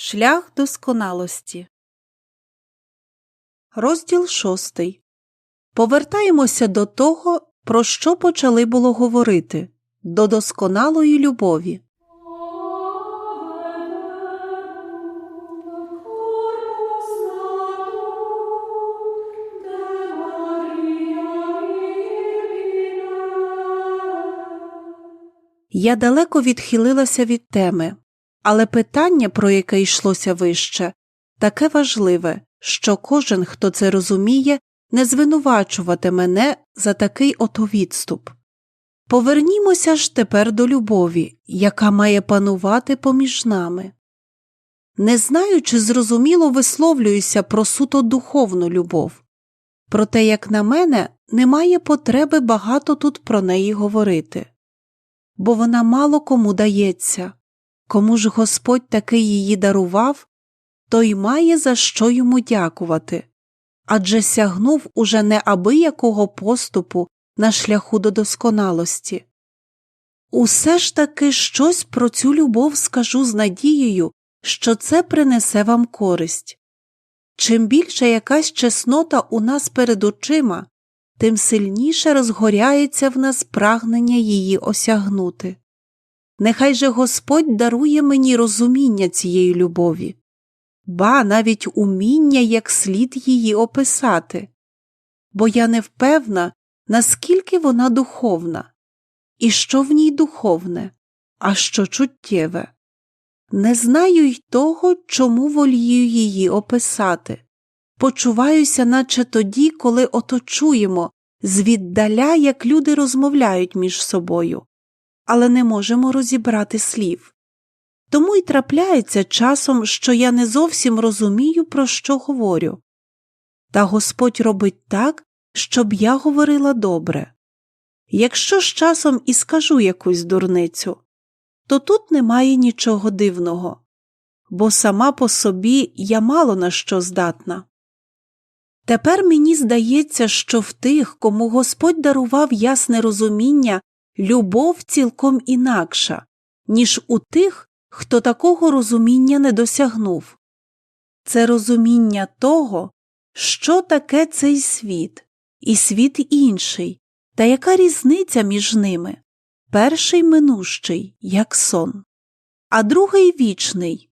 Шлях досконалості. Розділ шостий. Повертаємося до того, про що почали було говорити до досконалої любові. Я далеко відхилилася від теми, але питання, про яке йшлося вище, таке важливе, що кожен, хто це розуміє, не звинувачувати мене за такий ото відступ. Повернімося ж тепер до любові, яка має панувати поміж нами. Не знаю, чи зрозуміло висловлююся про суто духовну любов, проте, як на мене, немає потреби багато тут про неї говорити, бо вона мало кому дається, кому ж Господь таки її дарував, той має за що йому дякувати, адже сягнув уже неабиякого поступу на шляху до досконалості. Усе ж таки щось про цю любов скажу з надією, що це принесе вам користь. Чим більше якась чеснота у нас перед очима, тим сильніше розгоряється в нас прагнення її осягнути. Нехай же Господь дарує мені розуміння цієї любові, ба навіть уміння як слід її описати, бо я не впевна, наскільки вона духовна, і що в ній духовне, а що чуттєве. Не знаю й того, чому волію її описати. Почуваюся, наче тоді, коли оточуємо, звіддаля, як люди розмовляють між собою, але не можемо розібрати слів. Тому й трапляється часом, що я не зовсім розумію, про що говорю. Та Господь робить так, щоб я говорила добре. Якщо ж часом і скажу якусь дурницю, то тут немає нічого дивного, бо сама по собі я мало на що здатна. Тепер мені здається, що в тих, кому Господь дарував ясне розуміння, любов цілком інакша, ніж у тих, хто такого розуміння не досягнув. Це розуміння того, що таке цей світ, і світ інший, та яка різниця між ними перший минущий, як сон, а другий вічний.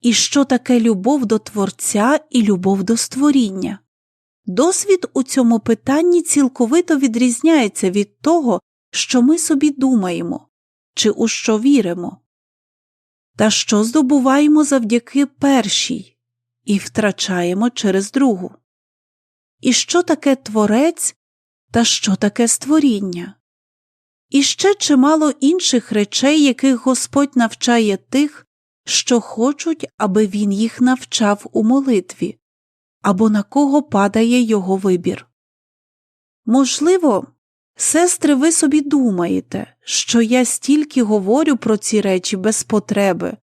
І що таке любов до Творця і любов до створіння? Досвід у цьому питанні цілковито відрізняється від того, що ми собі думаємо, чи у що віримо. Та що здобуваємо завдяки першій і втрачаємо через другу. І що таке творець та що таке створіння? І ще чимало інших речей, яких Господь навчає тих, що хочуть, аби він їх навчав у молитві, або на кого падає його вибір. Можливо, сестри, ви собі думаєте, що я стільки говорю про ці речі без потреби,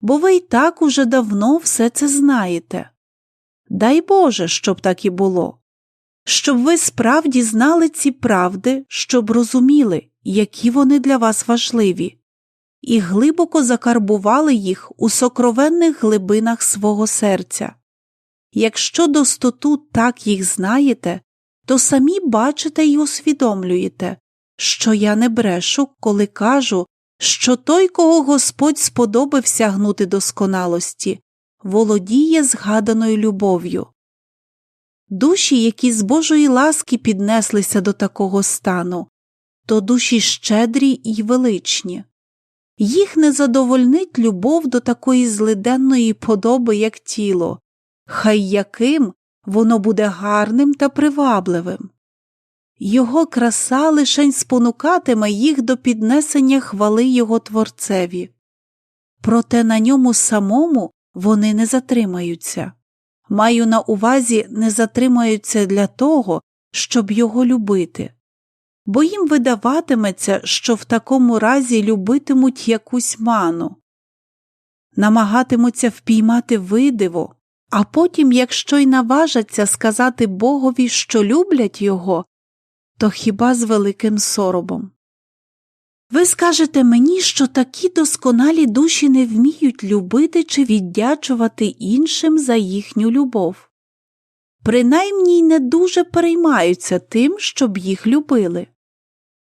бо ви й так уже давно все це знаєте. Дай Боже, щоб так і було, щоб ви справді знали ці правди, щоб розуміли, які вони для вас важливі, і глибоко закарбували їх у сокровенних глибинах свого серця. Якщо достоту так їх знаєте, то самі бачите й усвідомлюєте, що я не брешу, коли кажу, що той, кого Господь сподобався гнути досконалості, володіє згаданою любов'ю. Душі, які з Божої ласки піднеслися до такого стану, то душі щедрі й величні. Їх не задовольнить любов до такої злиденної подоби, як тіло, хай яким воно буде гарним та привабливим. Його краса лишень спонукатиме їх до піднесення хвали його творцеві, проте на ньому самому вони не затримаються. Маю на увазі, не затримаються для того, щоб його любити, бо їм видаватиметься, що в такому разі любитимуть якусь ману, намагатимуться впіймати видиво, а потім, якщо й наважаться сказати Богові, що люблять його, то хіба з великим соробом. Ви скажете мені, що такі досконалі душі не вміють любити чи віддячувати іншим за їхню любов. Принаймні й не дуже переймаються тим, щоб їх любили.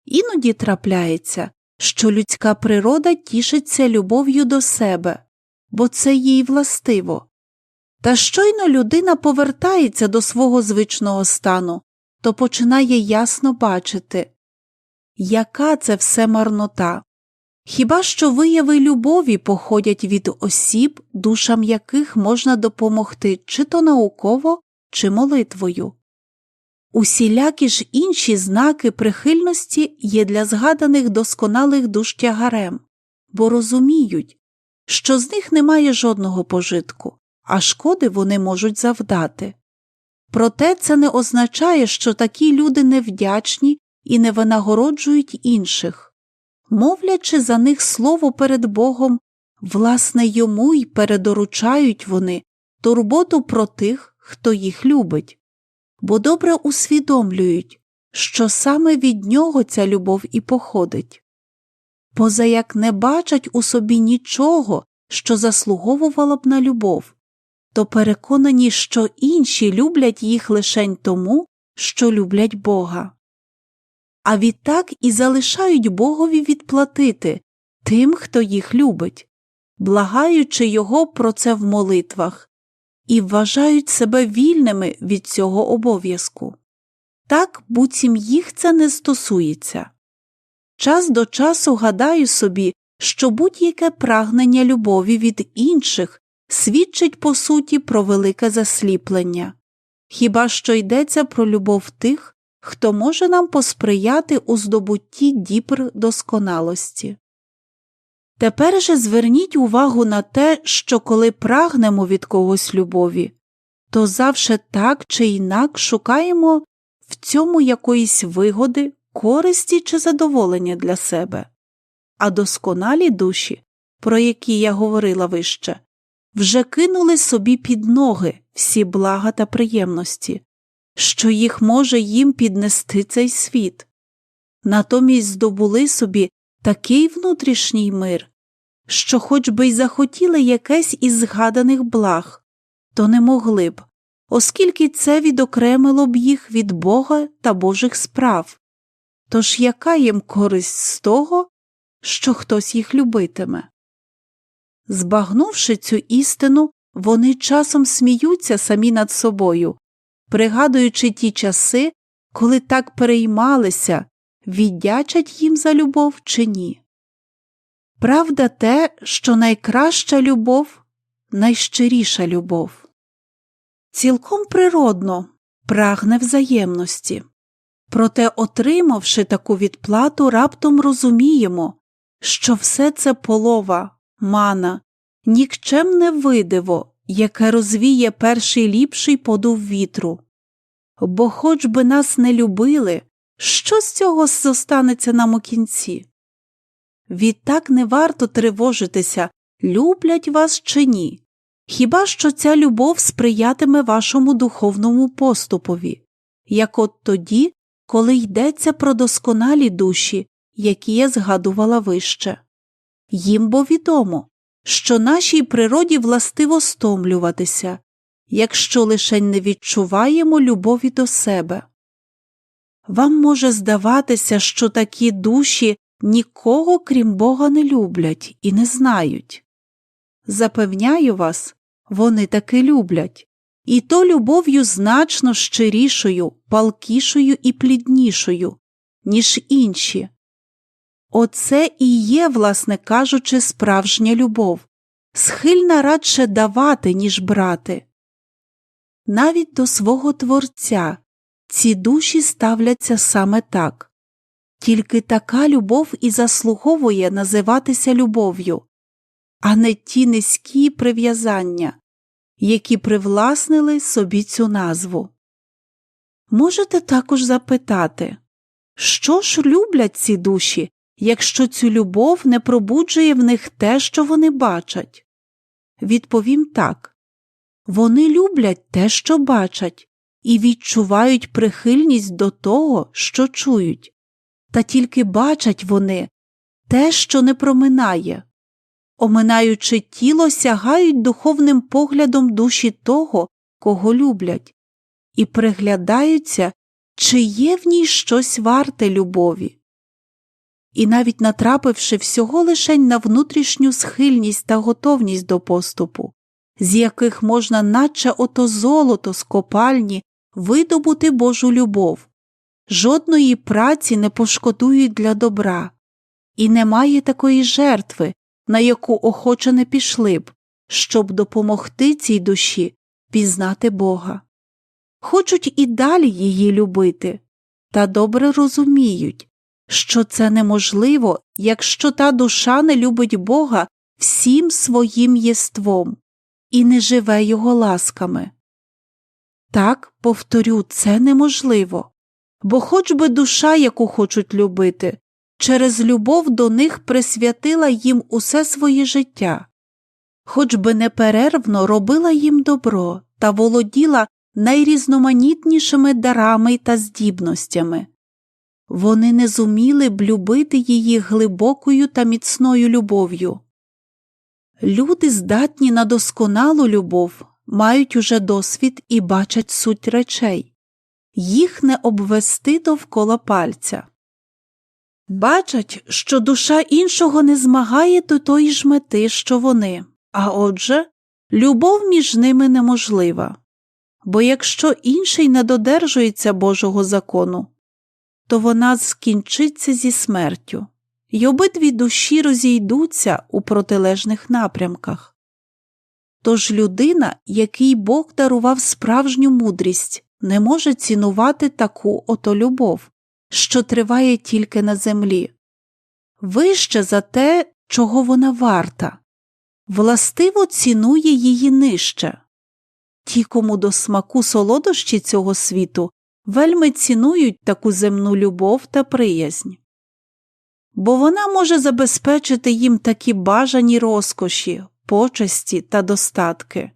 Іноді трапляється, що людська природа тішиться любов'ю до себе, бо це їй властиво. Та щойно людина повертається до свого звичного стану, то починає ясно бачити, яка це все марнота. Хіба що вияви любові походять від осіб, душам яких можна допомогти чи то науково, чи молитвою. Усілякі ж інші знаки прихильності є для згаданих досконалих душ тягарем, бо розуміють, що з них немає жодного пожитку, а шкоди вони можуть завдати. Проте це не означає, що такі люди невдячні і не винагороджують інших, мовлячи за них слово перед Богом, власне йому й передоручають вони турботу про тих, хто їх любить, бо добре усвідомлюють, що саме від нього ця любов і походить. Позаяк не бачать у собі нічого, що заслуговувало б на любов, то переконані, що інші люблять їх лишень тому, що люблять Бога. А відтак і залишають Богові відплатити тим, хто їх любить, благаючи його про це в молитвах, і вважають себе вільними від цього обов'язку. Так буцім їх це не стосується. Час до часу гадаю собі, що будь-яке прагнення любові від інших свідчить по суті про велике засліплення, хіба що йдеться про любов тих, хто може нам посприяти у здобутті дібр досконалості. Тепер же зверніть увагу на те, що коли прагнемо від когось любові, то завше так чи інак шукаємо в цьому якоїсь вигоди, користі чи задоволення для себе, а досконалі душі, про які я говорила вище, вже кинули собі під ноги всі блага та приємності, що їх може їм піднести цей світ, натомість здобули собі такий внутрішній мир, що хоч би й захотіли якесь із згаданих благ, то не могли б, оскільки це відокремило б їх від Бога та Божих справ. Тож яка їм користь з того, що хтось їх любитиме? Збагнувши цю істину, вони часом сміються самі над собою, пригадуючи ті часи, коли так переймалися, віддячать їм за любов чи ні. Правда те, що найкраща любов найщиріша любов. Цілком природно прагне взаємності. Проте, отримавши таку відплату, раптом розуміємо, що все це полова, мана, нікчемне видиво, яке розвіє перший ліпший подув вітру. Бо хоч би нас не любили, що з цього зостанеться нам у кінці? Відтак не варто тривожитися, люблять вас чи ні. Хіба що ця любов сприятиме вашому духовному поступові, як от тоді, коли йдеться про досконалі душі, які я згадувала вище. Їм бо відомо, що нашій природі властиво стомлюватися, якщо лише не відчуваємо любові до себе. Вам може здаватися, що такі душі нікого, крім Бога, не люблять і не знають. Запевняю вас, вони таки люблять, і то любов'ю значно щирішою, палкішою і пліднішою, ніж інші. Оце і є, власне кажучи, справжня любов, схильна радше давати, ніж брати. Навіть до свого Творця ці душі ставляться саме так, тільки така любов і заслуговує називатися любов'ю, а не ті низькі прив'язання, які привласнили собі цю назву. Можете також запитати, що ж люблять ці душі, якщо цю любов не пробуджує в них те, що вони бачать? Відповім так вони люблять те, що бачать, і відчувають прихильність до того, що чують, та тільки бачать вони, те, що не проминає. Оминаючи тіло, сягають духовним поглядом душі того, кого люблять, і приглядаються, чи є в ній щось варте любові. І навіть натрапивши всього лишень на внутрішню схильність та готовність до поступу, з яких можна, наче ото золото з копальні, видобути Божу любов, жодної праці не пошкодують для добра, і немає такої жертви, на яку охоче не пішли б, щоб допомогти цій душі пізнати Бога. Хочуть і далі її любити, та добре розуміють, що це неможливо, якщо та душа не любить Бога всім своїм єством і не живе його ласками. Так, повторю, це неможливо, бо хоч би душа, яку хочуть любити, через любов до них присвятила їм усе своє життя, хоч би неперервно робила їм добро та володіла найрізноманітнішими дарами та здібностями. Вони не зуміли б любити її глибокою та міцною любов'ю. Люди, здатні на досконалу любов, мають уже досвід і бачать суть речей, їх не обвести довкола пальця. Бачать, що душа іншого не змагає до тої ж мети, що вони, а отже, любов між ними неможлива. Бо якщо інший не додержується Божого закону, то вона скінчиться зі смертю, й обидві душі розійдуться у протилежних напрямках. Тож людина, якій Бог дарував справжню мудрість, не може цінувати таку ото любов, що триває тільки на землі, вище за те, чого вона варта, властиво цінує її нижче. Ті, кому до смаку солодощі цього світу, вельми цінують таку земну любов та приязнь. Бо вона може забезпечити їм такі бажані розкоші, почесті та достатки,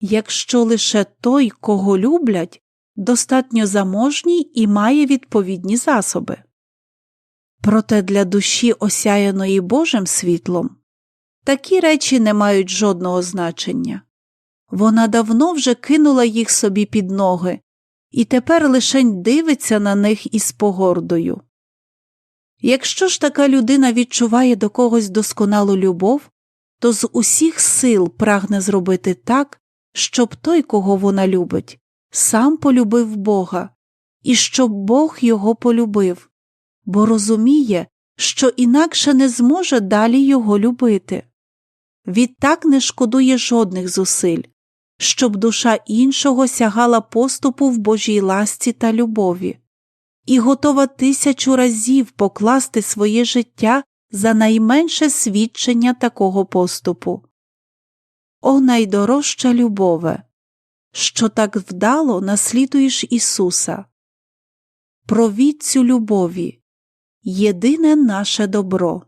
якщо лише той, кого люблять, достатньо заможній і має відповідні засоби. Проте для душі, осяяної Божим світлом, такі речі не мають жодного значення. Вона давно вже кинула їх собі під ноги і тепер лишень дивиться на них із погордою. Якщо ж така людина відчуває до когось досконалу любов, то з усіх сил прагне зробити так, щоб той, кого вона любить, сам полюбив Бога, і щоб Бог його полюбив, бо розуміє, що інакше не зможе далі його любити. Відтак не шкодує жодних зусиль, щоб душа іншого сягала поступу в Божій ласці та любові, і готова тисячу разів покласти своє життя за найменше свідчення такого поступу. О найдорожча любове, що так вдало наслідуєш Ісуса. Провідь цю любові, єдине наше добро.